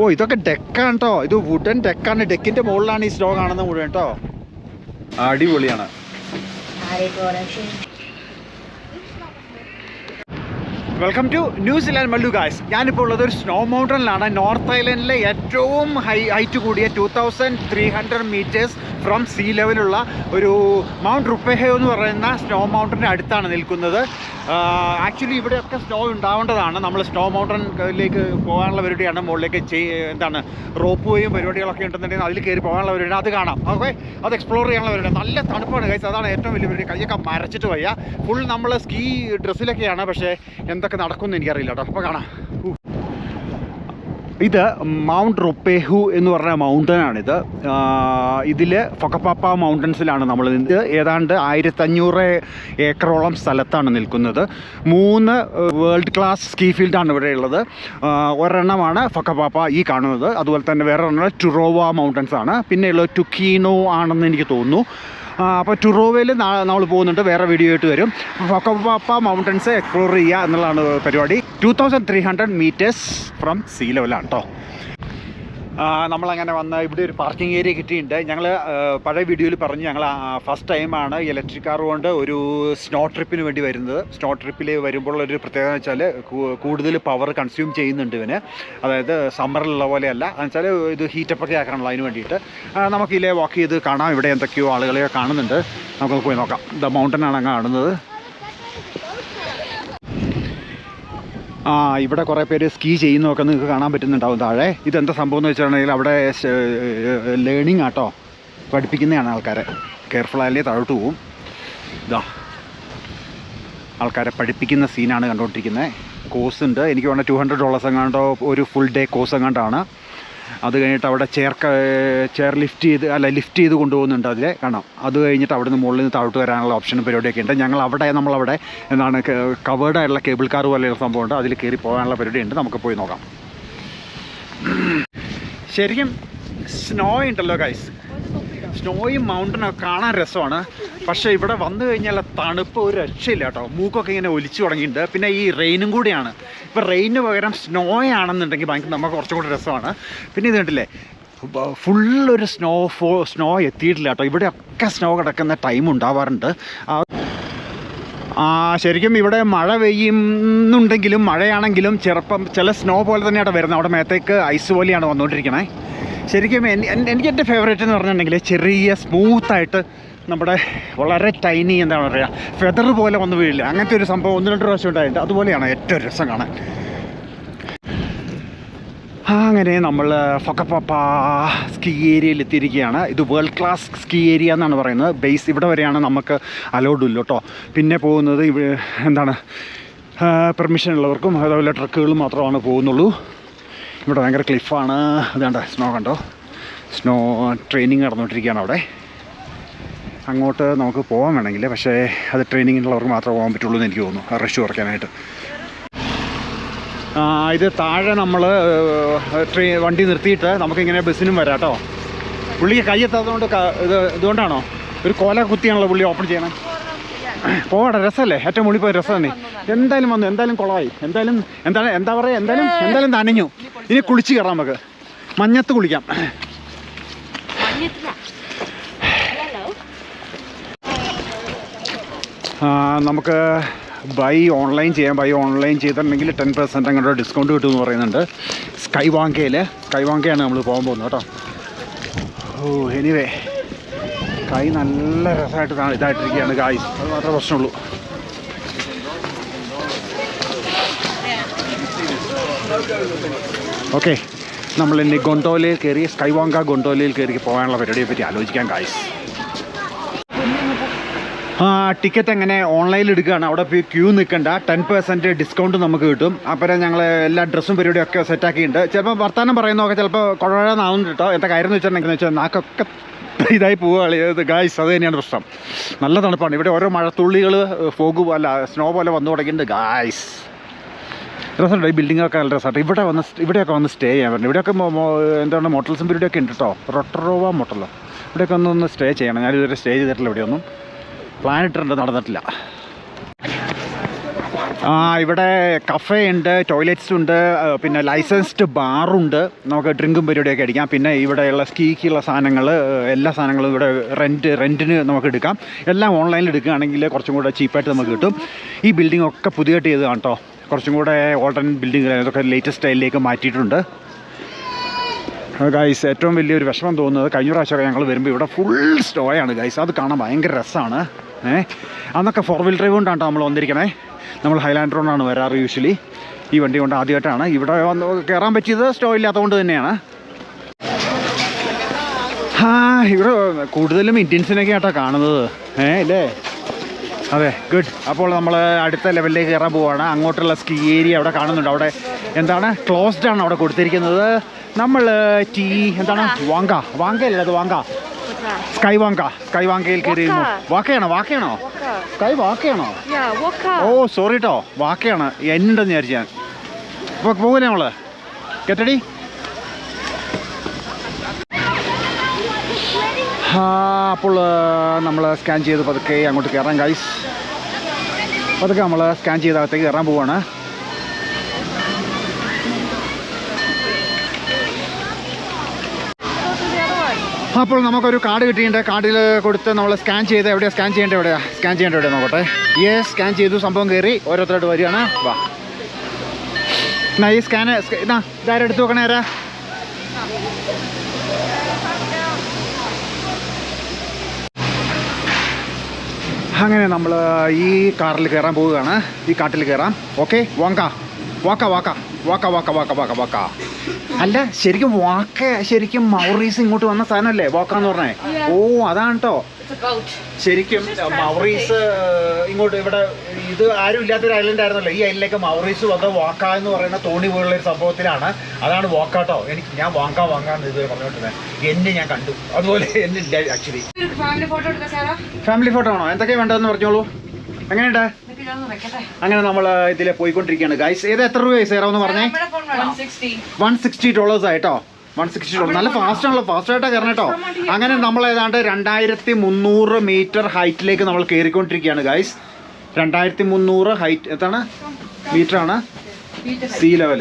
ഓ ഇതൊക്കെ ഡെക്കാണ് കേട്ടോ ഇത് വുഡൻ ഡെക്കാണ്. ഡെക്കിന്റെ മുകളിലാണ് ഈ സ്റ്റോ കാണുന്നത് മുഴുവൻ കേട്ടോ അടിപൊളിയാണ്. Welcome to New Zealand Mallu guys ഞാനിപ്പോൾ ഉള്ളത് ഒരു സ്നോ മൗണ്ടനിലാണ് നോർത്ത് ഐലൻഡിലെ ഏറ്റവും ഹൈ ഹൈറ്റ് കൂടിയ two thousand three hundred metres from sea ലെവലുള്ള ഒരു മൗണ്ട് റുപ്പേഹോ എന്ന് പറയുന്ന സ്നോ മൗണ്ടന്റെ അടുത്താണ് നിൽക്കുന്നത്. ആക്ച്വലി ഇവിടെയൊക്കെ സ്നോ ഉണ്ടാവേണ്ടതാണ്. നമ്മൾ സ്നോ മൗണ്ടനിലേക്ക് പോകാനുള്ള പരിപാടിയാണ് മുകളിലേക്ക് ചെയ് എന്താണ് റോപ്പ് വേയും പരിപാടികളൊക്കെ ഉണ്ടെന്നുണ്ടെങ്കിൽ അതിൽ കയറി പോകാനുള്ള പരിപാടി. അത് കാണാം. ഓക്കെ? അത് എക്സ്പ്ലോർ ചെയ്യാനുള്ള പരിപാടി. നല്ല തണുപ്പാണ് ഗൈസ് അതാണ് ഏറ്റവും വലിയ പരിപാടി. കൈയൊക്കെ മരച്ചിട്ട് വയ്യ. ഫുൾ നമ്മൾ സ്കീ ഡ്രസ്സിലൊക്കെയാണ് പക്ഷേ എന്തൊക്കെ നടക്കുമെന്ന് എനിക്കറിയില്ല കേട്ടോ. അപ്പോൾ കാണാം. ഇത് മൗണ്ട് റൊപ്പേഹു എന്ന് പറഞ്ഞ മൗണ്ടനാണിത്. ഇതിൽ ഫൊക്കപ്പാപ്പ മൗണ്ടൻസിലാണ് നമ്മൾ ഇത് ഏതാണ്ട് ആയിരത്തഞ്ഞൂറ് ഏക്കറോളം സ്ഥലത്താണ് നിൽക്കുന്നത്. മൂന്ന് വേൾഡ് ക്ലാസ് സ്കീ ഫീൽഡാണ് ഇവിടെ ഉള്ളത്. ഒരെണ്ണമാണ് ഫൊക്കപ്പാപ്പ ഈ കാണുന്നത്. അതുപോലെ തന്നെ വേറെ ഒരെണ്ണം ടുറോവ മൗണ്ടൻസ് ആണ് പിന്നെയുള്ളത് ടുക്കീനോ ആണെന്ന് എനിക്ക് തോന്നുന്നു. അപ്പോൾ ടുറോവയിൽ നമ്മൾ പോകുന്നുണ്ട്. വേറെ വീഡിയോ ആയിട്ട് വരും. ഫൊക്കപ്പാപ്പ മൗണ്ടൻസ് എക്സ്പ്ലോർ ചെയ്യുക എന്നുള്ളതാണ് പരിപാടി. Two thousand three hundred metres from sea ലെവലാണ് കേട്ടോ നമ്മളങ്ങനെ വന്ന് ഇവിടെ ഒരു പാർക്കിംഗ് ഏരിയ കിട്ടിയിട്ടുണ്ട്. ഞങ്ങൾ പഴയ വീഡിയോയിൽ പറഞ്ഞു ഞങ്ങൾ ഫസ്റ്റ് ടൈമാണ് ഇലക്ട്രിക് കാർ കൊണ്ട് ഒരു സ്നോ ട്രിപ്പിന് വേണ്ടി വരുന്നത്. സ്നോ ട്രിപ്പിൽ വരുമ്പോൾ ഒരു പ്രത്യേകത എന്ന് വെച്ചാൽ കൂടുതൽ പവർ കൺസ്യൂം ചെയ്യുന്നുണ്ട് ഇവന്. അതായത് സമ്മറിലുള്ള പോലെയല്ല. എന്ന് വെച്ചാൽ ഇത് ഹീറ്റപ്പൊക്കെ ആക്കണമല്ലോ അതിന് വേണ്ടിയിട്ട്. നമുക്കിതിലെ വാക്ക് ചെയ്ത് കാണാം. ഇവിടെ എന്തൊക്കെയോ ആളുകളെയോ കാണുന്നുണ്ട്. നമുക്ക് പോയി നോക്കാം. ദ മൗണ്ടനാണ് അങ്ങ് കാണുന്നത്. ആ ഇവിടെ കുറേ പേര് സ്കീ ചെയ്യുന്നതൊക്കെ നിങ്ങൾക്ക് കാണാൻ പറ്റുന്നുണ്ടാവും താഴെ. ഇതെന്താ സംഭവം എന്ന് വെച്ചിട്ടുണ്ടെങ്കിൽ അവിടെ ലേണിംഗ് ആട്ടോ. പഠിപ്പിക്കുന്നതാണ് ആൾക്കാരെ. കെയർഫുൾ ആയാലേ താഴോട്ട് പോവും. ഇതാ. ആൾക്കാരെ പഠിപ്പിക്കുന്ന സീനാണ് കണ്ടുകൊണ്ടിരിക്കുന്നത് കോഴ്സ് ഉണ്ട്. എനിക്ക് വേണ്ട ടു ഹൺഡ്രഡ് ഡോളേഴ്സ് എങ്ങാണ്ടോ ഒരു ഫുൾ ഡേ കോഴ്സ് എങ്ങാണ്ടാണ്. അത് കഴിഞ്ഞിട്ട് അവിടെ ചെയർ ചെയർ ലിഫ്റ്റ് ചെയ്ത് അല്ല ലിഫ്റ്റ് ചെയ്ത് കൊണ്ടുപോകുന്നുണ്ട് അതിൽ കാണാം. അത് കഴിഞ്ഞിട്ട് അവിടെ നിന്ന് മുകളിൽ നിന്ന് താഴോട്ട് വരാനുള്ള ഓപ്ഷനും പരിപാടിയൊക്കെ ഉണ്ട്. ഞങ്ങൾ അവിടെ നമ്മളവിടെ എന്താണ് കവേർഡായിട്ടുള്ള കേബിൾ കാർ പോലെയുള്ള സംഭവമുണ്ട്. അതിൽ കയറി പോകാനുള്ള പരിപാടിയുണ്ട്. നമുക്ക് പോയി നോക്കാം. ശരിക്കും സ്നോ ഉണ്ടല്ലോ ഗൈസ് സ്നോയും മൗണ്ടനൊക്കെ കാണാൻ രസമാണ്. പക്ഷേ ഇവിടെ വന്നു കഴിഞ്ഞാൽ തണുപ്പ് ഒരു രക്ഷയില്ല കേട്ടോ. മൂക്കൊക്കെ ഇങ്ങനെ ഒലിച്ചു തുടങ്ങിയിട്ടുണ്ട്. പിന്നെ ഈ റെയിനും കൂടിയാണ്. ഇപ്പോൾ റെയിന് പകരം സ്നോ ആണെന്നുണ്ടെങ്കിൽ ഭയങ്കര നമുക്ക് കുറച്ചും കൂടി രസമാണ്. പിന്നെ ഇത് കണ്ടില്ലേ ഫുള്ളൊരു സ്നോ ഫോ സ്നോ എത്തിയിട്ടില്ല കേട്ടോ. ഇവിടെയൊക്കെ സ്നോ കിടക്കുന്ന ടൈം ഉണ്ടാവാറുണ്ട്. ശരിക്കും ഇവിടെ മഴ പെയ്യുന്നുണ്ടെങ്കിലും മഴയാണെങ്കിലും ചെറുപ്പം ചില സ്നോ പോലെ തന്നെയാണ് വരുന്നത്. അവിടെ മേത്തേക്ക് ഐസ് പോലെയാണ് വന്നുകൊണ്ടിരിക്കണേ. ശരിക്കും എനിക്ക് എന്റെ ഫേവറേറ്റ് എന്ന് പറഞ്ഞിട്ടുണ്ടെങ്കിൽ ചെറിയ സ്മൂത്തായിട്ട് നമ്മുടെ വളരെ ടൈനി എന്താണ് പറയുക ഫെദർ പോലെ വന്ന് വീഴില്ല. അങ്ങനത്തെ ഒരു സംഭവം ഒന്ന് രണ്ട് പ്രാവശ്യം ഉണ്ടായിട്ടുണ്ട്. അതുപോലെയാണ് ഏറ്റവും രസം കാണാൻ. അങ്ങനെ നമ്മൾ ഫൊക്കപ്പ സ്കീ ഏരിയയിൽ എത്തിയിരിക്കുകയാണ്. ഇത് വേൾഡ് ക്ലാസ് സ്കീ ഏരിയ എന്നാണ് പറയുന്നത്. ബേസ് ഇവിടെ വരെയാണ് നമുക്ക് അലൗഡ് ഇല്ല കേട്ടോ. പിന്നെ പോകുന്നത് എന്താണ്? പെർമിഷൻ ഉള്ളവർക്കും അതുപോലെ ട്രക്കുകളും മാത്രമാണ് പോകുന്നുള്ളൂ. ഇവിടെ ഭയങ്കര ക്ലിഫാണ്. അതുകൊണ്ട് സ്നോ കണ്ടോ? സ്നോ ട്രെയിനിങ് നടന്നുകൊണ്ടിരിക്കുകയാണ് അവിടെ. അങ്ങോട്ട് നമുക്ക് പോകാൻ വേണമെങ്കിൽ പക്ഷേ അത് ട്രെയിനിങ്ങിനുള്ളവർക്ക് മാത്രമേ പോകാൻ പറ്റുള്ളൂ എന്ന് എനിക്ക് തോന്നുന്നു. റഷ് കുറയ്ക്കാനായിട്ട്. ഇത് താഴെ നമ്മൾ ട്രെയിൻ വണ്ടി നിർത്തിയിട്ട് നമുക്കിങ്ങനെ ബസ്സിനും വരാം കേട്ടോ പുള്ളിക്ക് കയ്യെത്താത്തതുകൊണ്ട് ഇത് ഇതുകൊണ്ടാണോ? ഒരു കോല കുത്തിയാണല്ലോ പുള്ളി ഓപ്പൺ ചെയ്യണം. പോകട്ടെ രസമല്ലേ? ഏറ്റവും മുള്ളിപ്പോയ പോയ രസം തന്നെ. എന്തായാലും വന്നു എന്തായാലും കുളമായി. എന്തായാലും എന്താണ് എന്താ പറയുക എന്തായാലും എന്തായാലും നനഞ്ഞു. ഇനി കുളിച്ച് കയറാം നമുക്ക്. മഞ്ഞത്ത് കുളിക്കാം. നമുക്ക് ബൈ ഓൺലൈൻ ചെയ്യാം. ബൈ ഓൺലൈൻ ചെയ്തിട്ടുണ്ടെങ്കിൽ ടെൻ പെർസെന്റ് അങ്ങോട്ട് ഡിസ്കൗണ്ട് കിട്ടുമെന്ന് പറയുന്നുണ്ട്. സ്കൈ വാങ്കയിൽ സ്കൈ വാങ്കയാണ് നമ്മൾ പോകാൻ പോകുന്നത് കേട്ടോ. ഓ എനിവേ കൈ നല്ല രസമായിട്ട് ഇതായിട്ടിരിക്കുകയാണ് കായ് അത് മാത്രമേ പ്രശ്നമുള്ളൂ. ഓക്കെ നമ്മൾ ഇനി ഗൊണ്ടോലയിൽ കയറി സ്കൈവാങ്ക ഗൊണ്ടോലയിൽ കയറി പോകാനുള്ള പരിപാടിയെ പറ്റി ആലോചിക്കാൻ കായ്സ് ആ ടിക്കറ്റ് എങ്ങനെ ഓൺലൈനിൽ എടുക്കുകയാണ്. അവിടെ പോയി ക്യൂ നിൽക്കണ്ട. ടെൻ പെർസെന്റ് ഡിസ്കൗണ്ട് നമുക്ക് കിട്ടും. അപ്പം ഞങ്ങൾ എല്ലാ ഡ്രസ്സും പരിപാടിയും ഒക്കെ സെറ്റാക്കിയിട്ടുണ്ട് ചിലപ്പോൾ വർത്തമാനം പറയുന്നതൊക്കെ ചിലപ്പോൾ കുഴപ്പമാവുന്നുണ്ട് കേട്ടോ എന്താ കാര്യം എന്ന് വെച്ചിട്ടുണ്ടെങ്കിൽ വെച്ചാൽ നാക്കൊക്കെ ഇതായി പോവുക. ഗായ്സ് അത് തന്നെയാണ് പ്രശ്നം. നല്ല തണുപ്പാണ്. ഇവിടെ ഓരോ മഴത്തുള്ളികൾ ഫോഗ് അല്ല സ്നോ പോലെ വന്നു തുടങ്ങിയിട്ടുണ്ട് ഗായ്സ് രസമുണ്ട് ഈ ബിൽഡിങ്ങൊക്കെ നല്ല രസമായിട്ട് ഇവിടെ വന്ന് ഇവിടെയൊക്കെ വന്ന് സ്റ്റേ ചെയ്യാൻ പറ്റും. ഇവിടെയൊക്കെ എന്താണ് മോട്ടൽസും പീരീഡൊക്കെ ഉണ്ട് കേട്ടോ റൊട്ടറോവ മോട്ടലോ ഇവിടെയൊക്കെ ഒന്ന് ഒന്ന് സ്റ്റേ ചെയ്യണം. ഞാൻ സ്റ്റേ ചെയ്തിട്ടില്ല ഇവിടെയൊന്നും പ്ലാൻ ഇട്ടിട്ടുണ്ട് നടന്നിട്ടില്ല. ആ ഇവിടെ കഫേ ഉണ്ട് ടോയ്ലറ്റ്സ് ഉണ്ട് പിന്നെ ലൈസൻസ്ഡ് ബാറുണ്ട് നമുക്ക് ഡ്രിങ്കും പരിപാടിയൊക്കെ അടിക്കാം. പിന്നെ ഇവിടെയുള്ള സ്കീക്കുള്ള സാധനങ്ങൾ എല്ലാ സാധനങ്ങളും ഇവിടെ റെന്റ് റെന്റിന് നമുക്ക് എടുക്കാം. എല്ലാം ഓൺലൈനിൽ എടുക്കുകയാണെങ്കിൽ കുറച്ചും കൂടെ ചീപ്പായിട്ട് നമുക്ക് കിട്ടും. ഈ ബിൽഡിംഗ് ഒക്കെ പുതിയതായിട്ട് ചെയ്തതാണ് കേട്ടോ കുറച്ചും കൂടെ ഓൾട്ടൻ ബിൽഡിംഗ് അതൊക്കെ ലേറ്റസ്റ്റ് സ്റ്റൈലിലേക്ക് മാറ്റിയിട്ടുണ്ട്. ഗൈസ് ഏറ്റവും വലിയൊരു വിഷമം തോന്നുന്നത് കഴിഞ്ഞ പ്രാവശ്യമൊക്കെ ഞങ്ങൾ വരുമ്പോൾ ഇവിടെ ഫുൾ സ്റ്റോയാണ് ഗൈസ് അത് കാണാൻ ഭയങ്കര രസമാണ്. ഏ? അന്നൊക്കെ ഫോർ വീൽ ഡ്രൈവ് കൊണ്ടാണ് നമ്മൾ വന്നിരിക്കണേ. നമ്മൾ ഹൈലാൻഡർ കൊണ്ടാണ് വരാറ് യൂഷ്വലി ഈ വണ്ടി കൊണ്ട് ആദ്യമായിട്ടാണ്. ഇവിടെ വന്ന് കയറാൻ പറ്റിയത് സ്റ്റോ ഇല്ലാത്തതുകൊണ്ട് തന്നെയാണ്. ഇവിടെ കൂടുതലും ഇന്ത്യൻസിനൊക്കെ ആയിട്ടാണ് കാണുന്നത്. ഏ ഇല്ലേ അതെ ഗുഡ് അപ്പോൾ നമ്മൾ അടുത്ത ലെവലിലേക്ക് കയറാൻ പോവുകയാണ് അങ്ങോട്ടുള്ള സ്കീ ഏരിയ അവിടെ കാണുന്നുണ്ട്. അവിടെ എന്താണ്? ക്ലോസ്ഡ് ആണ് അവിടെ കൊടുത്തിരിക്കുന്നത്. നമ്മൾ ടീ എന്താണ്? വാങ്ക. വാങ്കയല്ലേ അത് വാങ്ക. Sky Waka. സ്കൈ വാങ്കയിൽ കയറിയിരുന്നു. വാക്കയാണോ? വാക്കയാണോ. സ്കൈ വാക്കയാണോ? ഓ സോറി കേട്ടോ വാക്കയാണ്. എന്നുണ്ടെന്ന് വിചാരിച്ചു ഞാൻ. അപ്പോൾ പോകില്ലേ നമ്മൾ കെട്ടടി അപ്പോൾ നമ്മൾ സ്കാൻ ചെയ്ത് പതുക്കെ അങ്ങോട്ട് കയറാം ഗൈസ് പതുക്കെ നമ്മൾ സ്കാൻ ചെയ്ത് അകത്തേക്ക് കയറാൻ പോവാണ്. അപ്പോൾ നമുക്കൊരു കാർഡ് കിട്ടിയിട്ടുണ്ട്. കാർഡിൽ കൊടുത്ത് നമ്മൾ സ്കാൻ ചെയ്ത് എവിടെയാണ് സ്കാൻ ചെയ്യേണ്ടത് എവിടെയാണ് സ്കാൻ ചെയ്യേണ്ടത് എവിടെ നോക്കട്ടെ. ഏ സ്കാൻ ചെയ്തു. സംഭവം കയറി ഓരോരുത്തരായിട്ട് വരികയാണ്. വാ. എന്നാ ഈ സ്കാന് ഇതാ ഇതാരെടുത്ത് നോക്കണേ ആരാ? അങ്ങനെ നമ്മൾ ഈ കാറിൽ കയറാൻ പോവുകയാണ്. ഈ കാട്ടിൽ കയറാം ഓക്കെ വാങ്ക. വാക്ക വാക്ക. വാക്ക വാക്ക വാക്ക വാക്ക വാക്ക. അല്ല ശരിക്കും വാക്ക ശരിക്കും മൗറീസ് ഇങ്ങോട്ട് വന്ന സാധനമല്ലേ? വാക്ക എന്ന് പറഞ്ഞേ. ഓ അതാണ് കേട്ടോ. ശരിക്കും മൗറീസ് ഇങ്ങോട്ട് ഇവിടെ ഇത് ആരും ഇല്ലാത്തൊരു ഐലൻഡ് ആയിരുന്നല്ലോ. ഈ ഐലൻഡിലേക്ക് മൗറീസ് വന്ന വാക്ക എന്ന് പറയുന്ന തോണി പോലുള്ള ഒരു സംഭവത്തിലാണ്. അതാണ് വാക്കാട്ടോ. എനിക്ക് ഞാൻ വാങ്ങാ വാങ്ങാന്ന് ഇത് പറഞ്ഞോണ്ടിരുന്നത് എന്നെ ഞാൻ കണ്ടു. അതുപോലെ എന്നെ ഇല്ല ആക്ച്വലി ഫാമിലി ഫോട്ടോ എടുക്കാം സാറാ? ഫാമിലി ഫോട്ടോ ആണോ? എന്തൊക്കെയാ വേണ്ടതെന്ന് പറഞ്ഞോളൂ. എങ്ങനെയുണ്ട്? അങ്ങനെ നമ്മൾ ഇതിലെ പോയിക്കൊണ്ടിരിക്കുകയാണ്. ഗൈസ് ഏത് എത്ര രൂപയായി സേറാ എന്ന് പറഞ്ഞേ? നമ്മുടെ ഫോൺ വേണം? 160 വൺ സിക്സ്റ്റി ഡോളേഴ്സ് ആയിട്ടോ? വൺ സിക്സ്റ്റി ടു നല്ല ഫാസ്റ്റ് ആണല്ലോ. ഫാസ്റ്റ് ആയിട്ടാണ് കയറണം കേട്ടോ അങ്ങനെ നമ്മൾ ഏതാണ്ട് രണ്ടായിരത്തി മുന്നൂറ് മീറ്റർ ഹൈറ്റിലേക്ക് നമ്മൾ കയറിക്കൊണ്ടിരിക്കുകയാണ് ഗൈസ് രണ്ടായിരത്തി മുന്നൂറ് ഹൈറ്റ് എത്താണ്? മീറ്റർ ആണ്. സീ ലെവൽ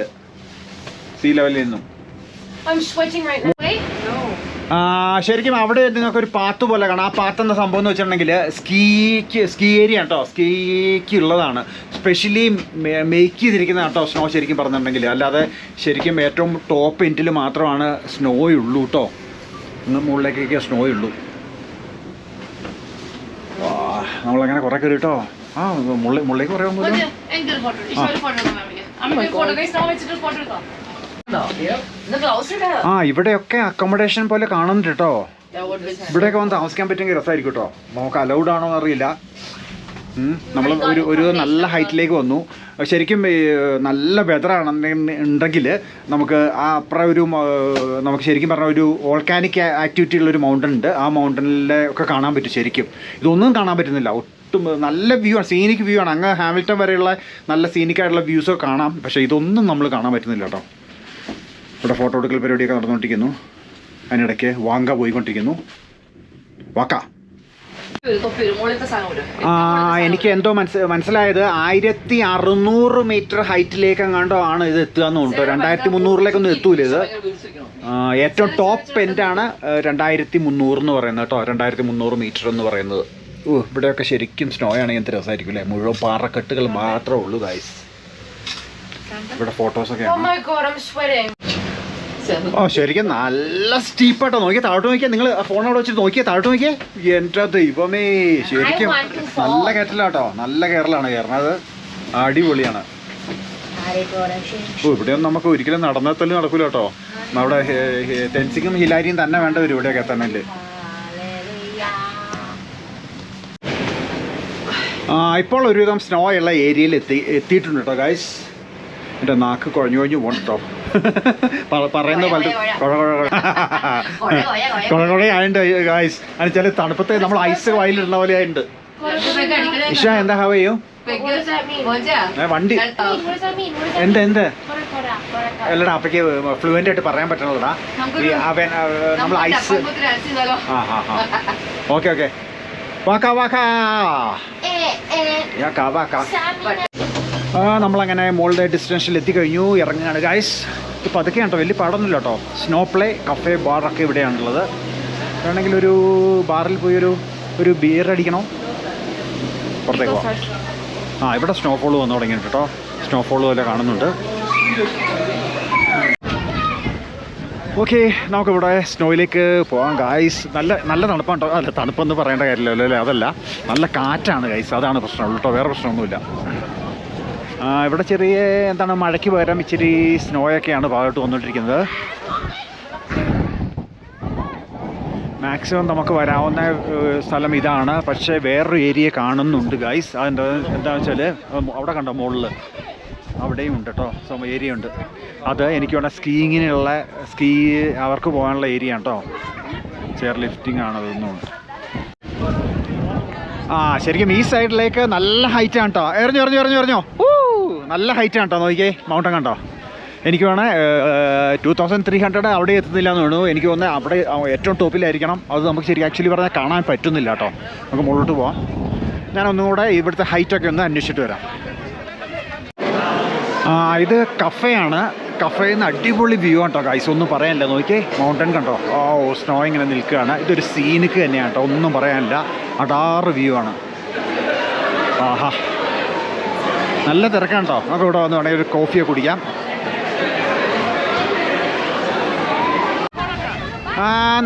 സീ ലെവലിൽ നിന്നും. ശരിക്കും അവിടെ നിങ്ങൾക്ക് ഒരു പാത്ത് പോലെ കാണാം. ആ പാത്ത് എന്ന സംഭവം എന്ന് വെച്ചിട്ടുണ്ടെങ്കിൽ സ്കീക്ക് സ്കീ ഏരിയ കേട്ടോ. സ്കീക്ക് ഉള്ളതാണ്. സ്പെഷ്യലി മേക്ക് ചെയ്തിരിക്കുന്ന കേട്ടോ സ്നോ ശരിക്കും പറഞ്ഞിട്ടുണ്ടെങ്കിൽ. അല്ലാതെ ശരിക്കും ഏറ്റവും ടോപ്പ് എൻഡിൽ മാത്രമാണ് സ്നോ ഉള്ളൂ കേട്ടോ. ഇന്ന് മുകളിലേക്കൊക്കെ സ്നോ ഉള്ളൂ. നമ്മളങ്ങനെ കുറേ കയറി കേട്ടോ. ആ മുള്ളി മുള്ളിലേക്ക് കുറേ What's ആ ഇവിടെയൊക്കെ അക്കോമഡേഷൻ പോലെ കാണുന്നുണ്ട് കേട്ടോ ഇവിടെയൊക്കെ വന്ന് താമസിക്കാൻ പറ്റുമെങ്കിൽ രസമായിരിക്കും കേട്ടോ നമുക്ക് അലൗഡ് ആണോ എന്നറിയില്ല. നമ്മൾ ഒരു ഒരു നല്ല ഹൈറ്റിലേക്ക് വന്നു. ശരിക്കും നല്ല വെതറാണ് ഉണ്ടെങ്കിൽ നമുക്ക് ആ അപ്പുറം ഒരു നമുക്ക് ശരിക്കും പറഞ്ഞ ഒരു ഓൾക്കാനിക് ആക്ടിവിറ്റി ഉള്ള ഒരു മൗണ്ടൻ ഉണ്ട്. ആ മൗണ്ടനിലെ ഒക്കെ കാണാൻ പറ്റും ശരിക്കും. ഇതൊന്നും കാണാൻ പറ്റുന്നില്ല. ഒട്ടും നല്ല വ്യൂ ആണ്. സീനിക് വ്യൂ ആണ്. അങ്ങ് ഹാമിൽട്ടൺ വരെയുള്ള നല്ല സീനിക്കായിട്ടുള്ള വ്യൂസൊക്കെ കാണാം. പക്ഷേ ഇതൊന്നും നമ്മൾ കാണാൻ പറ്റുന്നില്ല കേട്ടോ ഇവിടെ ഫോട്ടോ എടുക്കൽ പരിപാടിയൊക്കെ നടന്നുകൊണ്ടിരിക്കുന്നു. അതിനിടയ്ക്ക് വാങ്ക പോയിക്കൊണ്ടിരിക്കുന്നു. വാക്ക. എനിക്ക് എന്തോ മനസ്സ് മനസ്സിലായത് ആയിരത്തി അറുന്നൂറ് മീറ്റർ ഹൈറ്റിലേക്ക് എങ്ങാണ്ടോ ആണ് ഇത് എത്തുക എന്ന് തോന്നുന്നു രണ്ടായിരത്തി മുന്നൂറിലേക്കൊന്നും എത്തൂല ഇത്. ഏറ്റവും ടോപ്പ് എൻഡാണ് രണ്ടായിരത്തി മുന്നൂറ് എന്ന് പറയുന്നത് കേട്ടോ. രണ്ടായിരത്തി മുന്നൂറ് മീറ്റർ എന്ന് പറയുന്നത്. ഓ ഇവിടെയൊക്കെ ശരിക്കും സ്നോ ആണെങ്കിൽ എന്ത് രസമായിരിക്കും അല്ലേ? മുഴുവൻ പാറക്കെട്ടുകൾ മാത്രമേ ഉള്ളൂ ഗൈസ് ഇവിടെ ഫോട്ടോസൊക്കെ ഓ ശരിക്കും നല്ല സ്റ്റീപ്പാട്ടോ നോക്കിയേ താഴോട്ട് നോക്കിയാൽ നിങ്ങൾ ഫോൺ അവിടെ വെച്ചിട്ട് നോക്കിയേ താഴോട്ട് നോക്കിയേ. എന്റെ ദൈവമേ ശരിക്കും നല്ല കയറ്റലാട്ടോ നല്ല കയറലാണ് കയറണത് അടിപൊളിയാണ്. ഓ ഇവിടെയൊന്നും നമുക്ക് ഒരിക്കലും നടന്നെത്തൽ നടക്കൂല കേട്ടോ നമ്മുടെ ടെൻസിക്കും ഹിലാരിയും തന്നെ വേണ്ട വരും ഇവിടെയൊക്കെ എത്തണമെങ്കിൽ ആ ഇപ്പോൾ ഒരുവിധം സ്നോ ഉള്ള ഏരിയയിൽ എത്തി എത്തിയിട്ടുണ്ട് കേട്ടോ ഗൈസ് എന്റെ നാക്ക് കുഴഞ്ഞു കുഴഞ്ഞു പോകണം കേട്ടോ പറയുന്ന പലരും ഐസ് ചില ഗൈസ് എന്ന് വെച്ചാൽ തണുപ്പത്തെ നമ്മൾ ഐസ് വായിലിടുന്ന പോലെ ആയിട്ടുണ്ട് ഇഷ എന്താ ഹവ ചെയ്യൂ. വണ്ടി. എന്താ എന്താ? അല്ലടാ അപ്പക്ക് ഫ്ലുവന്റ് ആയിട്ട് പറയാൻ പറ്റണല്ലടാ. അവൻ നമ്മൾ ഐസ്? ആ ഹാ ഹാ ഓക്കെ ഓക്കെ. വാക്കാ വാക്കാ. വാക്കാ നമ്മളങ്ങനെ മോളുടെ ഡിസ്റ്റൻഷനിൽ എത്തിക്കഴിഞ്ഞു ഇറങ്ങുകയാണ്. ഗൈസ് ഇപ്പോൾ അതൊക്കെ കേട്ടോ വലിയ പാടൊന്നുമില്ല കേട്ടോ. സ്നോ പ്ലേ കഫേ ബാറൊക്കെ ഇവിടെയാണുള്ളത്. വേണമെങ്കിൽ ഒരു ബാറിൽ പോയി ഒരു ഒരു ബിയർ അടിക്കണോ. പുറത്തേക്ക് പോവാം. ആ ഇവിടെ സ്നോഫോൾ വന്നു തുടങ്ങിയിട്ട് കേട്ടോ. സ്നോഫോൾ പോലെ കാണുന്നുണ്ട്. ഓക്കെ നമുക്കിവിടെ സ്നോയിലേക്ക് പോകാം ഗായ്സ് നല്ല നല്ല തണുപ്പാണ് അല്ല തണുപ്പെന്ന് പറയേണ്ട കാര്യമില്ലല്ലോ അല്ലേ? അതല്ല. നല്ല കാറ്റാണ് ഗൈസ് അതാണ് പ്രശ്നമുള്ളൂ കേട്ടോ. വേറെ പ്രശ്നമൊന്നുമില്ല. ഇവിടെ ചെറിയ എന്താണ് മഴയ്ക്ക് പകരം ഇച്ചിരി സ്നോയൊക്കെയാണ് ഭാഗത്ത് വന്നുകൊണ്ടിരിക്കുന്നത്. മാക്സിമം നമുക്ക് വരാവുന്ന സ്ഥലം ഇതാണ്. പക്ഷേ വേറൊരു ഏരിയ കാണുന്നുണ്ട് ഗൈസ് അതിന്റെ എന്താണെന്ന് വെച്ചാൽ അവിടെ കണ്ടോ മുകളിൽ അവിടെയും ഉണ്ട് കേട്ടോ സോ ഏരിയ ഉണ്ട്. അത് എനിക്ക് വേണ്ട സ്കീയിങ്ങിനുള്ള സ്കീ അവർക്ക് പോകാനുള്ള ഏരിയ ആണ് കേട്ടോ ചെയർ ലിഫ്റ്റിംഗ് ആണ് അതൊന്നും. ആ ശരിക്കും ഈ സൈഡിലേക്ക് നല്ല ഹൈറ്റ് ആണ് കേട്ടോ എറിഞ്ഞു എറിഞ്ഞു എറിഞ്ഞു എറിഞ്ഞോ. നല്ല ഹൈറ്റ് ആണ് കേട്ടോ നോക്കിയേ മൗണ്ടൻ കണ്ടോ? എനിക്ക് വേണേ ടു തൗസൻഡ് ത്രീ ഹൺഡ്രഡ് അവിടെ എത്തുന്നില്ല എന്ന് തോന്നുന്നു. എനിക്ക് തോന്നുന്നത് അവിടെ ഏറ്റവും ടോപ്പിലായിരിക്കണം അത് നമുക്ക് ശരിക്കും ആക്ച്വലി പറഞ്ഞാൽ കാണാൻ പറ്റുന്നില്ല കേട്ടോ നമുക്ക് മുകളിലോട്ട് പോവാം. ഞാൻ കൂടെ ഇവിടുത്തെ ഹൈറ്റൊക്കെ ഒന്ന് അന്വേഷിച്ചിട്ട് വരാം. ഇത് കഫയാണ്. കഫയിൽ നിന്ന് അടിപൊളി വ്യൂ ആണ് കേട്ടോ ഗൈസ് ഒന്നും പറയാനില്ല. നോക്കിയേ മൗണ്ടൻ കണ്ടോ? ഓ സ്നോ ഇങ്ങനെ നിൽക്കുകയാണ്. ഇതൊരു സീനിക്ക് തന്നെയാണ് കേട്ടോ ഒന്നും പറയാനില്ല. അടാറ് വ്യൂ ആണ്. ആഹാ. നല്ല തിരക്കാണ് കേട്ടോ നമുക്ക് ഇവിടെ വന്ന് വേണമെങ്കിൽ ഒരു കോഫിയൊക്കെ കുടിക്കാം.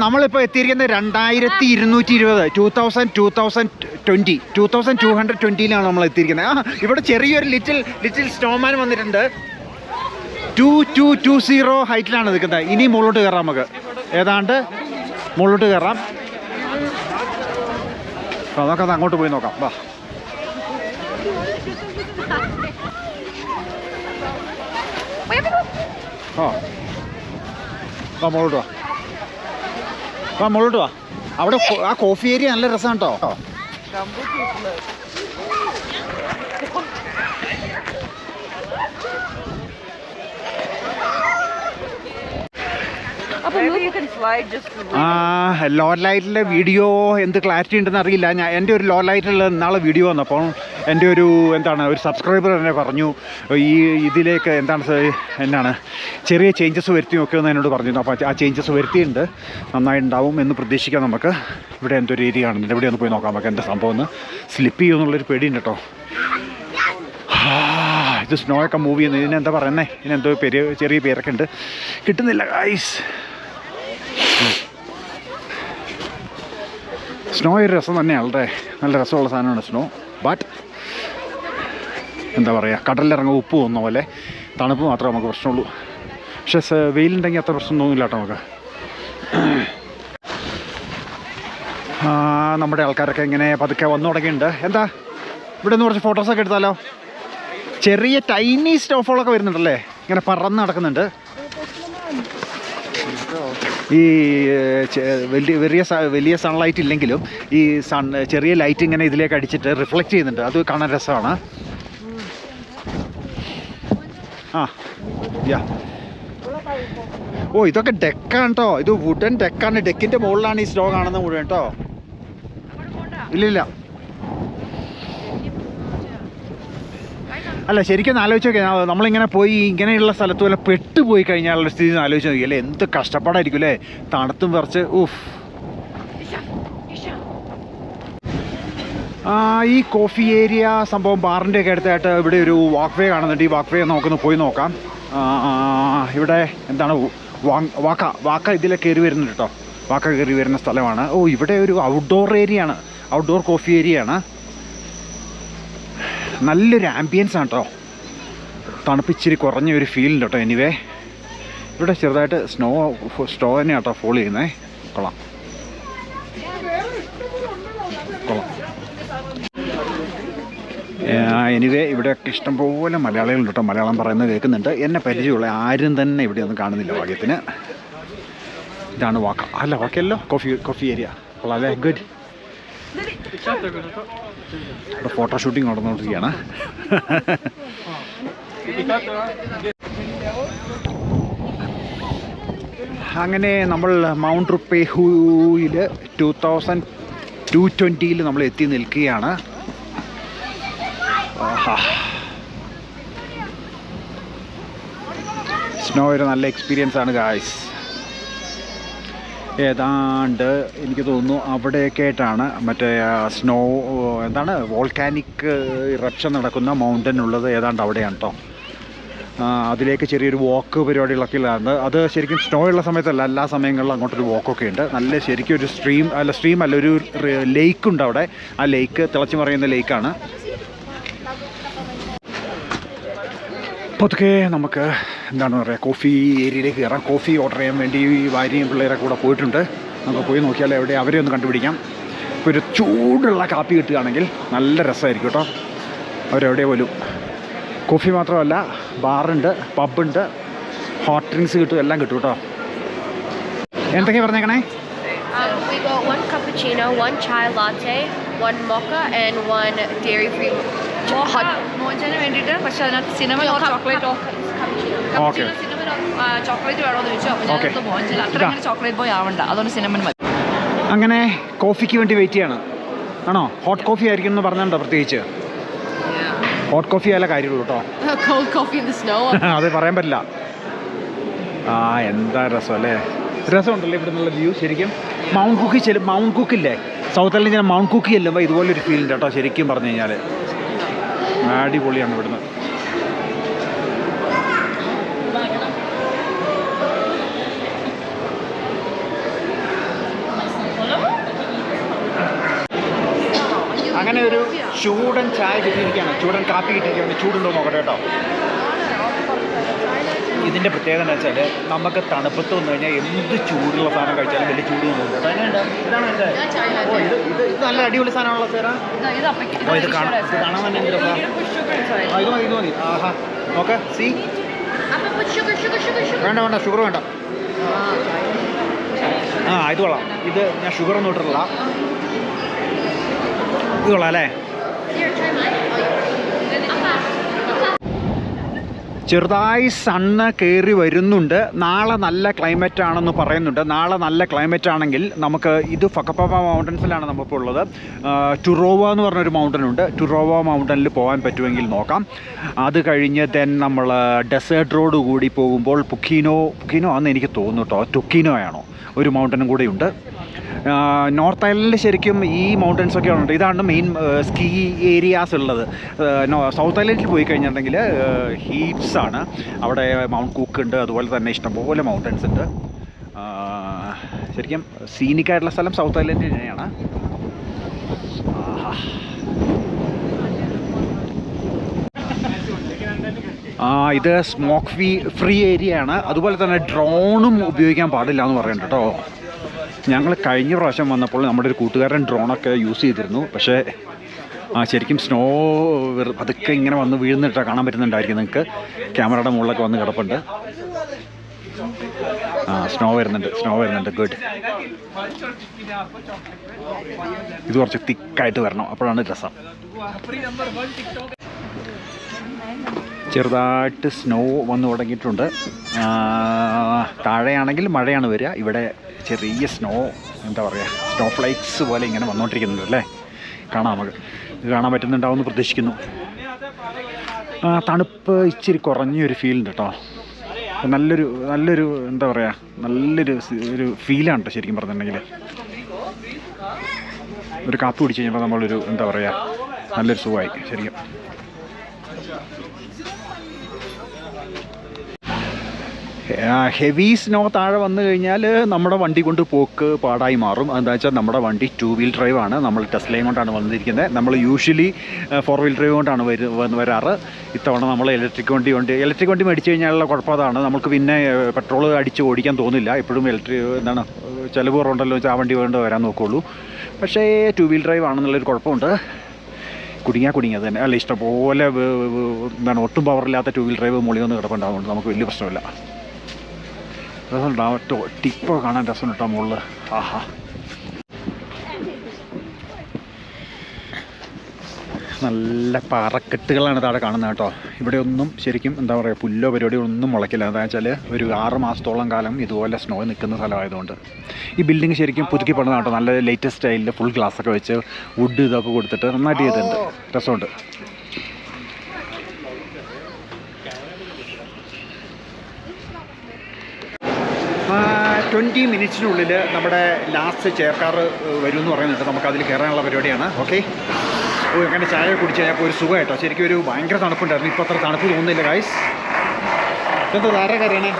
നമ്മളിപ്പോൾ എത്തിയിരിക്കുന്നത് രണ്ടായിരത്തി ഇരുന്നൂറ്റി ഇരുപത് two thousand two thousand twenty two thousand two hundred ട്വന്റിയിലാണ് നമ്മൾ എത്തിയിരിക്കുന്നത്. ആ ഇവിടെ ചെറിയൊരു ലിറ്റിൽ ലിറ്റിൽ സ്റ്റോമാൻ വന്നിട്ടുണ്ട്. ടു ടു ടു സീറോ ഹൈറ്റിലാണ് നിൽക്കുന്നത്. ഇനി മുകളിലോട്ട് കയറാം നമുക്ക്. ഏതാണ്ട് മുകളിലോട്ട് കയറാം. അപ്പോൾ നമുക്കത് അങ്ങോട്ട് പോയി നോക്കാം. വാ. ആ. മുകളിലോട്ട് വാ. അവിടെ ആ കോഫി ഏരിയ നല്ല രസമാണ് കേട്ടോ ലോ ലൈറ്റിലെ വീഡിയോ എന്ത് ക്ലാരിറ്റി ഉണ്ടെന്ന് അറിയില്ല. ഞാൻ എന്റെ ഒരു ലോ ലൈറ്റിലുള്ള നാളെ വീഡിയോ വന്നപ്പോൾ എന്റെ ഒരു എന്താണ് ഒരു സബ്സ്ക്രൈബർ എന്നെ പറഞ്ഞു ഈ ഇതിലേക്ക് എന്താണ് എന്നാണ് എന്താണ് ചെറിയ ചേഞ്ചസ് വരുത്തി നോക്കിയെന്ന് എന്നോട് പറഞ്ഞു. അപ്പോൾ ആ ചേഞ്ചസ് വരുത്തിയിട്ടുണ്ട്. നന്നായിട്ടുണ്ടാവും എന്ന് പ്രതീക്ഷിക്കാം നമുക്ക്. ഇവിടെ എന്തൊരു ഏരിയ ആണ് ഇവിടെ ഒന്ന് പോയി നോക്കാം നമുക്ക് എന്റെ സംഭവം ഒന്ന് സ്ലിപ്പ് ചെയ്യുമെന്നുള്ളൊരു പേടിയുണ്ട് കേട്ടോ. ആ, ഇത് സ്നോ ഒക്കെ മൂവ് ചെയ്യുന്നത് ഇതിനെന്താ പറയുന്നത് ഇതിനെന്തോ പേര് ചെറിയ പേരൊക്കെ ഉണ്ട്. കിട്ടുന്നില്ല ഗൈസ് സ്നോ ഒരു രസം തന്നെയാണ് വളരെ നല്ല രസമുള്ള സാധനമാണ് സ്നോ. ബട്ട് എന്താ പറയുക കടലിലിറങ്ങുക ഉപ്പ് പോകുന്ന പോലെ തണുപ്പ് മാത്രമേ നമുക്ക് പ്രശ്നമുള്ളൂ. പക്ഷേ വെയിലുണ്ടെങ്കിൽ അത്ര പ്രശ്നം തോന്നില്ല കേട്ടോ നമുക്ക്. നമ്മുടെ ആൾക്കാരൊക്കെ ഇങ്ങനെ പതുക്കെ വന്നു തുടങ്ങിയിട്ടുണ്ട്. എന്താ? ഇവിടെ നിന്ന് കുറച്ച് ഫോട്ടോസൊക്കെ എടുത്താലോ? ചെറിയ ടൈനി സ്റ്റോഫുകളൊക്കെ വരുന്നുണ്ടല്ലേ? ഇങ്ങനെ പറന്ന് നടക്കുന്നുണ്ട്. ഈ വലിയ വലിയ വലിയ സൺലൈറ്റ് ഇല്ലെങ്കിലും ഈ സൺ ചെറിയ ലൈറ്റ് ഇങ്ങനെ ഇതിലേക്ക് അടിച്ചിട്ട് റിഫ്ലക്റ്റ് ചെയ്യുന്നുണ്ട്. അത് കാണാൻ രസമാണ്. ആ യാ. ഓ ഇതൊക്കെ ഡെക്കാണ് കേട്ടോ ഇത് വുഡൻ ഡെക്കാണ് ഡെക്കിന്റെ മുകളിലാണ് ഈ സ്റ്റോ കാണുന്നത് മുഴുവൻ കേട്ടോ ഇല്ലില്ല. അല്ല ശരിക്കും ആലോചിച്ച് നോക്കിയാൽ നമ്മളിങ്ങനെ പോയി ഇങ്ങനെയുള്ള സ്ഥലത്ത് വല്ല പെട്ടുപോയി കഴിഞ്ഞാലുള്ള സ്ഥിതി ആലോചിച്ച് നോക്കി അല്ലേ? എന്ത് കഷ്ടപ്പാടായിരിക്കും അല്ലേ? തണുത്തും വിറച്ച് ഊഫ് ഈ കോഫി ഏരിയ സംഭവം ബാറിന്റെ ഒക്കെ അടുത്തായിട്ട് ഇവിടെ ഒരു വാക്ക് വേ കാണുന്നുണ്ട്. ഈ വാക്ക് വേ നമുക്കൊന്ന് പോയി നോക്കാം. ഇവിടെ എന്താണ്? വാക്ക വാക്ക ഇതിലെ കയറി വരുന്നുണ്ട് കേട്ടോ. വാക്ക കയറി വരുന്ന സ്ഥലമാണ്. ഓ ഇവിടെ ഒരു ഔട്ട്ഡോർ ഏരിയ ആണ്. ഔട്ട്ഡോർ കോഫി ഏരിയ ആണ്. നല്ലൊരു ആംബിയൻസ് ആണ് കേട്ടോ തണുപ്പ് ഇച്ചിരി കുറഞ്ഞ ഒരു ഫീൽ ഉണ്ട് കേട്ടോ എനിവേ ഇവിടെ ചെറുതായിട്ട് സ്നോ സ്നോ തന്നെ കേട്ടോ ഫോൾ ചെയ്യുന്നത് കൊള്ളാം. കൊള്ളാം. എനിവേ ഇവിടെയൊക്കെ ഇഷ്ടംപോലെ മലയാളികളുണ്ട് കേട്ടോ മലയാളം പറയുന്നത് കേൾക്കുന്നുണ്ട്. എന്നെ പരിചയമുള്ള ആരും തന്നെ ഇവിടെ ഒന്നും കാണുന്നില്ല ഭാഗ്യത്തിന് ഇതാണ് വാക്ക. അല്ല വാക്കല്ലോ കോഫി കോഫി ഏരിയ കൊള്ളാം അല്ലേ? ഗുഡ് ഇവിടെ ഫോട്ടോ ഷൂട്ടിംഗ് നടന്നുകൊണ്ടിരിക്കുകയാണ്. അങ്ങനെ നമ്മൾ മൗണ്ട് റുപ്പേഹുയിൽ ടു തൗസൻഡ് ടു ട്വന്റിയിൽ നമ്മൾ എത്തി നിൽക്കുകയാണ്. സ്നോ ഒരു നല്ല എക്സ്പീരിയൻസ് ആണ് ഗായ്സ് ഏതാണ്ട് എനിക്ക് തോന്നുന്നു അവിടെയൊക്കെ ആയിട്ടാണ് മറ്റേ സ്നോ എന്താണ് വോൾക്കാനിക് ഇറപ്ഷൻ നടക്കുന്ന മൗണ്ടൻ ഉള്ളത് ഏതാണ്ട് അവിടെയാണ് കേട്ടോ അതിലേക്ക് ചെറിയൊരു വാക്ക് പരിപാടികളൊക്കെ ഉള്ളതാണ് അത് ശരിക്കും സ്നോ ഉള്ള സമയത്തല്ല എല്ലാ സമയങ്ങളിലും അങ്ങോട്ടൊരു വാക്കൊക്കെ ഉണ്ട്. നല്ല ശരിക്കും ഒരു സ്ട്രീം അല്ല സ്ട്രീം അല്ല ഒരു ലേക്ക് ഉണ്ട് അവിടെ. ആ ലേക്ക് തിളച്ചു മറിയുന്ന ലേക്കാണ് പൊതുക്കെ നമുക്ക് എന്താണ് പറയുക കോഫി ഏരിയയിലേക്ക് കയറാം. കോഫി ഓർഡർ ചെയ്യാൻ വേണ്ടി ഈ ഭാര്യയും പിള്ളേരെ കൂടെ പോയിട്ടുണ്ട്. നമുക്ക് പോയി നോക്കിയാൽ എവിടെ അവരെ ഒന്ന് കണ്ടുപിടിക്കാം. ഇപ്പോൾ ഒരു ചൂടുള്ള കാപ്പി കിട്ടുകയാണെങ്കിൽ നല്ല രസമായിരിക്കും കേട്ടോ. അവരെവിടെ പോലും. കോഫി മാത്രമല്ല ബാറുണ്ട് പബ്ബുണ്ട് ഹോട്ട് ഡ്രിങ്ക്സ് കിട്ടും എല്ലാം കിട്ടും കേട്ടോ. എന്തൊക്കെയാണ് പറഞ്ഞേക്കണേ? Um, we got one cappuccino, one chai latte, one mocha, and one dairy-free hot. മോചന് വേണ്ടിയിട്ട് പക്ഷെ അതിനകത്ത് cinnamon chocolate of cinnamon chocolate ചോദിച്ചു. അപ്പോൾ അത്ര അങ്ങനെ ചോക്ലേറ്റ് ബോയ് ആവണ്ട. അതുകൊണ്ട് സിനിമൻ മതി. അങ്ങനെ കോഫിക്ക് വേണ്ടി വെയിറ്റ് ചെയ്യാണ്. ആണോ? ഹോട്ട് കോഫി ആയിരിക്കും എന്ന് പറഞ്ഞിട്ടുണ്ടോ പ്രത്യേകിച്ച്? ഹോട്ട് കോഫി ആയാലേ കാര്യമുള്ളൂ കേട്ടോ അത് പറയാൻ പറ്റില്ല. ആ എന്താ രസം അല്ലേ? രസമുണ്ടല്ലോ ഇവിടെ നിന്നുള്ള വ്യൂ ശരിക്കും മൗണ്ട് കുക്കി ചെല്ലും മൗണ്ട് കുക്കില്ലേ സൗത്ത് അല്ലെങ്കിൽ മൗണ്ട് കുക്കി ചെല്ലുമ്പോൾ ഇതുപോലൊരു ഫീൽ ഉണ്ട് കേട്ടോ ശരിക്കും പറഞ്ഞു കഴിഞ്ഞാൽ അടിപൊളിയാണ് ഇവിടുന്ന് അങ്ങനെ ഒരു ചൂടൻ ചായ കിട്ടിയിരിക്കുകയാണ്. ചൂടൻ കാപ്പി കിട്ടിയിരിക്കുകയാണ്. ചൂടുണ്ടോ നോക്കട്ടെ കേട്ടോ. ഇതിന്റെ പ്രത്യേകത എന്ന് വെച്ചാൽ നമുക്ക് തണുപ്പത്ത് വന്നു കഴിഞ്ഞാൽ എന്ത് ചൂടുള്ള സാധനം കഴിച്ചാലും വലിയ ചൂട് തോന്നുന്നു കേട്ടോ എങ്ങനെയുണ്ട് ഇതാണ് എന്റെ ഓ ഇത് ഇത് ഇത് നല്ല അടിപൊളി സാധനമാണല്ലോ ഇത് അപ്പയ്ക്ക് ഓ ഇത് കാണാൻ കാണാൻ തന്നെ എന്ത് ആ ഇത് മതി ഇത് മതി. ആഹാ. നോക്ക് സി. വേണ്ട വേണ്ട ഷുഗർ വേണ്ട. ആ ഇത് കൊള്ളാം. ഇത് ഞാൻ ഷുഗർ ഒന്നും ഇട്ടിട്ടില്ല. ഇത് കൊള്ളാം അല്ലേ. ചെറുതായി സണ്ണ് കയറി വരുന്നുണ്ട്. നാളെ നല്ല ക്ലൈമറ്റ് ആണെന്ന് പറയുന്നുണ്ട്. നാളെ നല്ല ക്ലൈമറ്റ് ആണെങ്കിൽ നമുക്ക് ഇത് ഫക്കപ്പ മൗണ്ടൻസിലാണ് നമ്മളിപ്പോൾ ഉള്ളത്. ടുറോവ എന്ന് പറഞ്ഞൊരു മൗണ്ടൻ ഉണ്ട്. ടുറോവ മൗണ്ടനിൽ പോകാൻ പറ്റുമെങ്കിൽ നോക്കാം. അത് കഴിഞ്ഞ് ദെൻ നമ്മൾ ഡെസേർട്ട് റോഡ് കൂടി പോകുമ്പോൾ പുക്കീനോ പുക്കീനോ ആണെന്ന് എനിക്ക് തോന്നുന്നു കേട്ടോ ടുക്കീനോ ആണോ ഒരു മൗണ്ടനും കൂടെ ഉണ്ട്. ആ, നോർത്ത് ഐലൻഡിൽ ശരിക്കും ഈ മൗണ്ടൻസ് ഒക്കെ ഉണ്ട് ഇതാണ് മെയിൻ സ്കീ ഏരിയാസ് ഉള്ളത്. സൗത്ത് ഐലൻഡിൽ പോയി കഴിഞ്ഞിട്ടുണ്ടെങ്കിൽ ഹീറ്റ്സ് ആണ്. അവിടെ മൗണ്ട് കുക്ക് ഉണ്ട് അതുപോലെ തന്നെ ഇഷ്ടംപോലെ മൗണ്ടൻസ് ഉണ്ട്. ശരിക്കും സീനിക്കായിട്ടുള്ള സ്ഥലം സൗത്ത് ഐലൻഡിൽ തന്നെയാണ്. ആ ഇത് സ്മോക്ക് ഫ്രീ ഫ്രീ ഏരിയ ആണ്. അതുപോലെ തന്നെ ഡ്രോണും ഉപയോഗിക്കാൻ പാടില്ല എന്ന് പറയുന്നുണ്ട് കേട്ടോ. ഞങ്ങൾ കഴിഞ്ഞ പ്രാവശ്യം വന്നപ്പോൾ നമ്മുടെ ഒരു കൂട്ടുകാരൻ ഡ്രോണൊക്കെ യൂസ് ചെയ്തിരുന്നു. പക്ഷേ ശരിക്കും സ്നോ പതുക്കെ ഇങ്ങനെ വന്ന് വീഴുന്നിട്ടാണ് കാണാൻ പറ്റുന്നുണ്ടായിരിക്കും നിങ്ങൾക്ക് ക്യാമറയുടെ മുകളിലൊക്കെ വന്ന് കിടപ്പുണ്ട്. ആ സ്നോ വരുന്നുണ്ട് സ്നോ വരുന്നുണ്ട്. ഗുഡ്. ഇത് കുറച്ച് തിക്കായിട്ട് വരണം. അപ്പോഴാണ് രസം. ചെറുതായിട്ട് സ്നോ വന്നു തുടങ്ങിയിട്ടുണ്ട്. താഴെയാണെങ്കിൽ മഴയാണ് വരിക. ഇവിടെ ചെറിയ സ്നോ എന്താ പറയുക സ്നോ ഫ്ലൈക്സ് പോലെ ഇങ്ങനെ വന്നുകൊണ്ടിരിക്കുന്നുണ്ട് അല്ലേ? കാണാം നമുക്ക്. ഇത് കാണാൻ പറ്റുന്നുണ്ടാവുമെന്ന് പ്രതീക്ഷിക്കുന്നു. തണുപ്പ് ഇച്ചിരി കുറഞ്ഞൊരു ഫീൽ ഉണ്ട് കേട്ടോ. നല്ലൊരു നല്ലൊരു എന്താ പറയുക നല്ലൊരു ഒരു ഫീലാണ് കേട്ടോ ശരിക്കും പറഞ്ഞിട്ടുണ്ടെങ്കിൽ. ഒരു കാപ്പി കുടിച്ച് കഴിഞ്ഞപ്പോൾ നമ്മളൊരു എന്താ പറയുക നല്ലൊരു സുഖമായി ശരിക്കും. ഹെവി നോ താഴെ വന്നു കഴിഞ്ഞാൽ നമ്മുടെ വണ്ടി കൊണ്ട് പോക്ക് പാടായി മാറും. എന്താ വെച്ചാൽ നമ്മുടെ വണ്ടി ടു വീൽ ഡ്രൈവാണ് നമ്മൾ ടെസ്ലയും കൊണ്ടാണ് വന്നിരിക്കുന്നത് നമ്മൾ യൂഷ്വലി ഫോർ വീൽ ഡ്രൈവ് കൊണ്ടാണ് വരുന്ന വരാറ്. ഇത്തവണ നമ്മൾ ഇലക്ട്രിക് വണ്ടി കൊണ്ട് ഇലക്ട്രിക് വണ്ടി മേടിച്ചു കഴിഞ്ഞാലുള്ള കുഴപ്പം അതാണ് നമുക്ക് പിന്നെ പെട്രോൾ അടിച്ച് ഓടിക്കാൻ തോന്നില്ല. എപ്പോഴും ഇലക്ട്രിക് എന്താണ് ചിലവ് കുറവുണ്ടല്ലോ വെച്ചാൽ ആ വണ്ടി കൊണ്ട് വരാൻ നോക്കുള്ളൂ. പക്ഷേ ടു വീൽ ഡ്രൈവ് ആണെന്നുള്ളൊരു കുഴപ്പമുണ്ട്. കുടുങ്ങിയാൽ കുടുങ്ങിയത് തന്നെ. അല്ല ഇഷ്ടംപോലെ എന്താണ് ഒട്ടും പവറില്ലാത്ത ടു വീൽ ഡ്രൈവ് മുകളിൽ വന്ന് കിടപ്പുണ്ടാകുന്നുണ്ട് നമുക്ക് വലിയ പ്രശ്നമില്ല. രസമുണ്ടാവും ടോ ടിപ്പ് കാണാൻ രസമുണ്ട് മുകളിൽ ആഹാ. നല്ല പാറക്കെട്ടുകളാണ് താഴെ കാണുന്നത് കേട്ടോ. ഇവിടെ ഒന്നും ശരിക്കും എന്താ പറയുക പുല്ലോ പരിപാടിയോ ഒന്നും മുളയ്ക്കില്ല. എന്താ വെച്ചാൽ ഒരു ആറ് മാസത്തോളം കാലം ഇതുപോലെ സ്നോ നിൽക്കുന്ന സ്ഥലമായതുകൊണ്ട്. ഈ ബിൽഡിംഗ് ശരിക്കും പുതുക്കി പണിതാണ് കേട്ടോ. നല്ല ലേറ്റസ്റ്റ് സ്റ്റൈലിൽ ഫുൾ ഗ്ലാസ് ഒക്കെ വെച്ച് വുഡ് ഇതൊക്കെ കൊടുത്തിട്ട് നന്നായിട്ട് ചെയ്തിട്ടുണ്ട്. രസമുണ്ട്. ട്വന്റി മിനിറ്റ്സിനുള്ളിൽ നമ്മുടെ ലാസ്റ്റ് ചേർക്കാർ വരും എന്ന് പറയുന്നുണ്ട് നമുക്ക് അതിൽ കയറാനുള്ള പരിപാടിയാണ്. ഓക്കെ? ഓ അങ്ങനെ ചായ കുടിച്ച് കഴിഞ്ഞപ്പോൾ ഒരു സുഖം കേട്ടോ. ശരിക്കും ഒരു ഭയങ്കര തണുപ്പുണ്ടായിരുന്നു. ഇപ്പോൾ അത്ര തണുപ്പ് തോന്നുന്നില്ല ഗായ്സ് എന്താ ധാരാ കാര്യമാണ്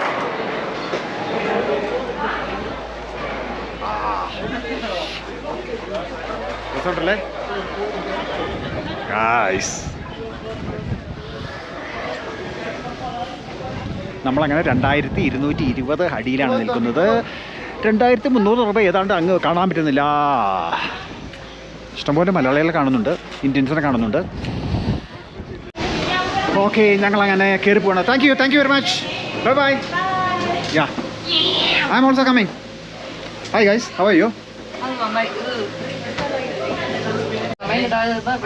രസമുണ്ടല്ലേ? ഗായ്സ് നമ്മളങ്ങനെ രണ്ടായിരത്തി ഇരുന്നൂറ്റി ഇരുപത് അടിയിലാണ് നിൽക്കുന്നത്. രണ്ടായിരത്തി മുന്നൂറ് രൂപ ഏതാണ്ട് അങ്ങ് കാണാൻ പറ്റുന്നില്ല. ഇഷ്ടംപോലെ മലയാളികളെ കാണുന്നുണ്ട്. ഇന്ത്യൻസിനെ കാണുന്നുണ്ട്. ഓക്കെ ഞങ്ങൾ അങ്ങനെ കയറി പോകണം thank you thank you very much bye bye yeah I'm also coming hi guys how are you അത് നന്നായി ഇത് നന്നായി ഇടാതെ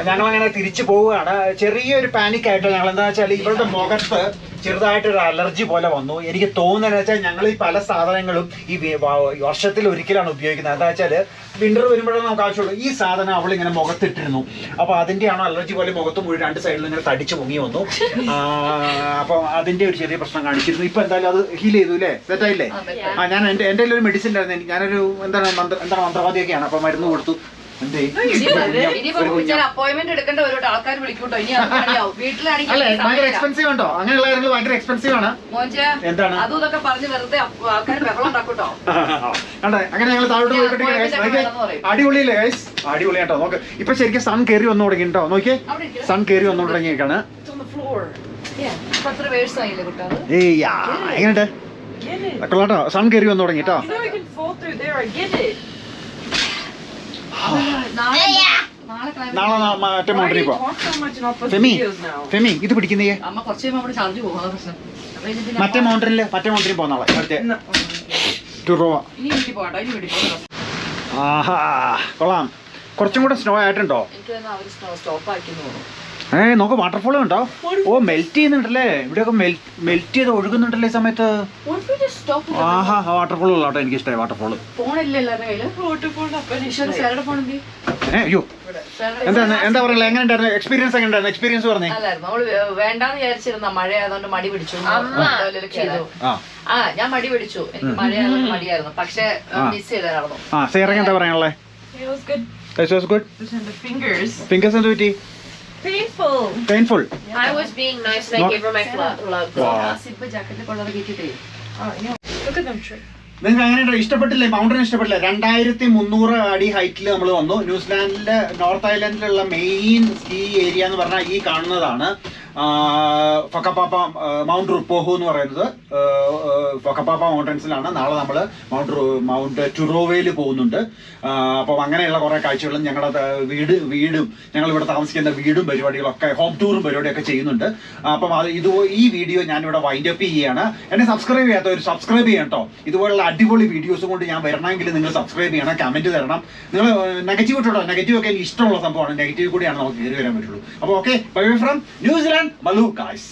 ഞങ്ങൾ അങ്ങനെ തിരിച്ചു പോവുകയാണ്. ചെറിയൊരു പാനിക് ആയിട്ട്. ഞങ്ങൾ എന്താ വെച്ചാൽ ഇവരുടെ മുഖത്ത് ചെറുതായിട്ടൊരു അലർജി പോലെ വന്നു. എനിക്ക് തോന്നുന്നത് വെച്ചാൽ ഞങ്ങൾ ഈ പല സാധനങ്ങളും ഈ വർഷത്തിൽ ഒരിക്കലാണ് ഉപയോഗിക്കുന്നത്. എന്താ വെച്ചാൽ വിന്റർ വരുമ്പോഴാണ് നമുക്ക് ആവശ്യമുള്ളൂ. ഈ സാധനം അവൾ ഇങ്ങനെ മുഖത്തിട്ടിരുന്നു. അപ്പൊ അതിന്റെയാണോ അലർജി പോലെ മുഖത്ത് മുഴുവൻ രണ്ട് സൈഡിൽ ഇങ്ങനെ തടിച്ച് പൊങ്ങി വന്നു. അപ്പോൾ അതിന്റെ അതിന്റെ ഒരു ചെറിയ പ്രശ്നം കാണിച്ചിരുന്നു. ഇപ്പൊ എന്തായാലും അത് ഹീൽ ചെയ്തു അല്ലേ? സെറ്റായില്ലേ ആ ഞാൻ എന്റെ എന്റെ ഒരു മെഡിസിൻ ഉണ്ടായിരുന്നു. ഞാനൊരു എന്താണ് മന്ത്ര എന്താണ് മന്ത്രവാദിയൊക്കെയാണ്. അപ്പോൾ മരുന്ന് കൊടുത്തു. ഭയങ്കര എക്സ്പെൻസീവ് ഉണ്ടോ? അങ്ങനെയുള്ള കാര്യങ്ങൾ ഭയങ്കര എക്സ്പെൻസീവ് ആണ്. എന്താണ്? കണ്ടേ? അങ്ങനെ ഞങ്ങൾ താഴോട്ട് ഞാൻ പോയിക്കൊണ്ടിരിക്കുകയാണ് പോയി guys. നോക്കിയേ. വിളിച്ചപ്പോൾ പറയും. അടിപൊളിയല്ലേ ഗൈസ് അടിപൊളി നോക്ക്. ഇപ്പൊ ശരിക്കും സൺ കയറി വന്നു തുടങ്ങി കേട്ടോ. നോക്കിയേ. സൺ കയറി വന്നു തുടങ്ങിയേക്കാണ് ഇപ്പൊ എത്ര വേഴ്സ് ആയില്ലേ കുട്ടാത് ഏയ് യാ, എങ്ങനെയുണ്ട്? കൊള്ളാട്ടോ സൺ കയറി വന്നു തുടങ്ങി കേട്ടോ. നാളെ മറ്റേ പോവാം. upload ഫെമി ഫെമി ഇത് പിടിക്കുന്നേ. പോകും മറ്റേ മൗണ്ടറിൽ മറ്റേ മൗണ്ടനിൽ പോകുന്ന നാളെ. ടുറോവ ആഹാ കൊള്ളാം. കുറച്ചും കൂടെ സ്നോ ആയിട്ടുണ്ടോ? ഏ നമുക്ക് വാട്ടർഫോൾ ഉണ്ടോ ഓ മെൽറ്റ് ചെയ്യുന്നുണ്ടല്ലേ? ഇവിടെയൊക്കെ മെൽറ്റ് ചെയ്ത് ഒഴുകുന്നുണ്ടല്ലേ ഈ സമയത്ത്? ആഹാ വാട്ടർഫോൾ ഉള്ള എനിക്ക് ഇഷ്ടമായി വാട്ടർഫോൾ ഏ അയ്യോ. എന്താ എന്താ പറയുക എങ്ങനെ ഉണ്ടായിരുന്നു എക്സ്പീരിയൻസ് എങ്ങനെ ഉണ്ടായിരുന്നു എക്സ്പീരിയൻസ് പറഞ്ഞേ. വേണ്ടാന്ന് വിചാരിച്ചിരുന്ന മഴ ആയതുകൊണ്ട് മടി പിടിച്ചു. ആ ഞാൻ മടി പിടിച്ചു. എനിക്ക് മഴ ആയതുകൊണ്ട് മടിയായിരുന്നു. പക്ഷെ മിസ് ചെയ്തായിരുന്നു എന്താ പറയാനുള്ളത് ഫിംഗേഴ്സ്. ഫിംഗേഴ്സ് എന്ത് പറ്റി? Painful. Painful. Yeah. I was being nice and I gave her my Oh, yeah. Look at them trick. നിങ്ങൾക്ക് അങ്ങനെ ഇഷ്ടപ്പെട്ടില്ലേ മൗണ്ടൻ ഇഷ്ടപ്പെട്ടില്ല രണ്ടായിരത്തി മുന്നൂറ് അടി ഹൈറ്റിൽ നമ്മൾ വന്നു ന്യൂസിലാൻഡിലെ നോർത്ത് ഐലൻഡിലുള്ള മെയിൻ സ്കീ ഏരിയ എന്ന് പറഞ്ഞാൽ ഈ കാണുന്നതാണ് ഫൊക്കപ്പാപ്പ മൗണ്ട് റുപ്പോഹു എന്ന് പറയുന്നത് ഫക്കപ്പാപ്പ മൗണ്ടൻസിലാണ്. നാളെ നമ്മൾ മൗണ്ട് മൗണ്ട് ടുറോവയിൽ പോകുന്നുണ്ട്. അപ്പം അങ്ങനെയുള്ള കുറേ കാഴ്ചകളും ഞങ്ങളുടെ വീട് വീടും ഞങ്ങൾ ഇവിടെ താമസിക്കുന്ന വീടും പരിപാടികളൊക്കെ ഹോം ടൂറും പരിപാടിയൊക്കെ ചെയ്യുന്നുണ്ട്. അപ്പം അത് ഇത് ഈ വീഡിയോ ഞാനിവിടെ വൈൻഡ് അപ്പ് ചെയ്യുകയാണ്. എന്നെ സബ്സ്ക്രൈബ് ചെയ്യാത്ത ഒരു സബ്സ്ക്രൈബ് ചെയ്യണം കേട്ടോ ഇതുപോലുള്ള അടിപൊളി വീഡിയോസ് കൊണ്ട് ഞാൻ വരണമെങ്കിൽ നിങ്ങൾ സബ്സ്ക്രൈബ് ചെയ്യണം കമന്റ് തരണം. നിങ്ങൾ നെഗറ്റീവ് ഇട്ടോ നെഗറ്റീവ് ഒക്കെ എനിക്ക് ഇഷ്ടമുള്ള സംഭവമാണ്. നെഗറ്റീവ് കൂടിയാണ് നമുക്ക് കയറി വരാൻ പറ്റുള്ളൂ. അപ്പോൾ okay bye from New Zealand Mallu guys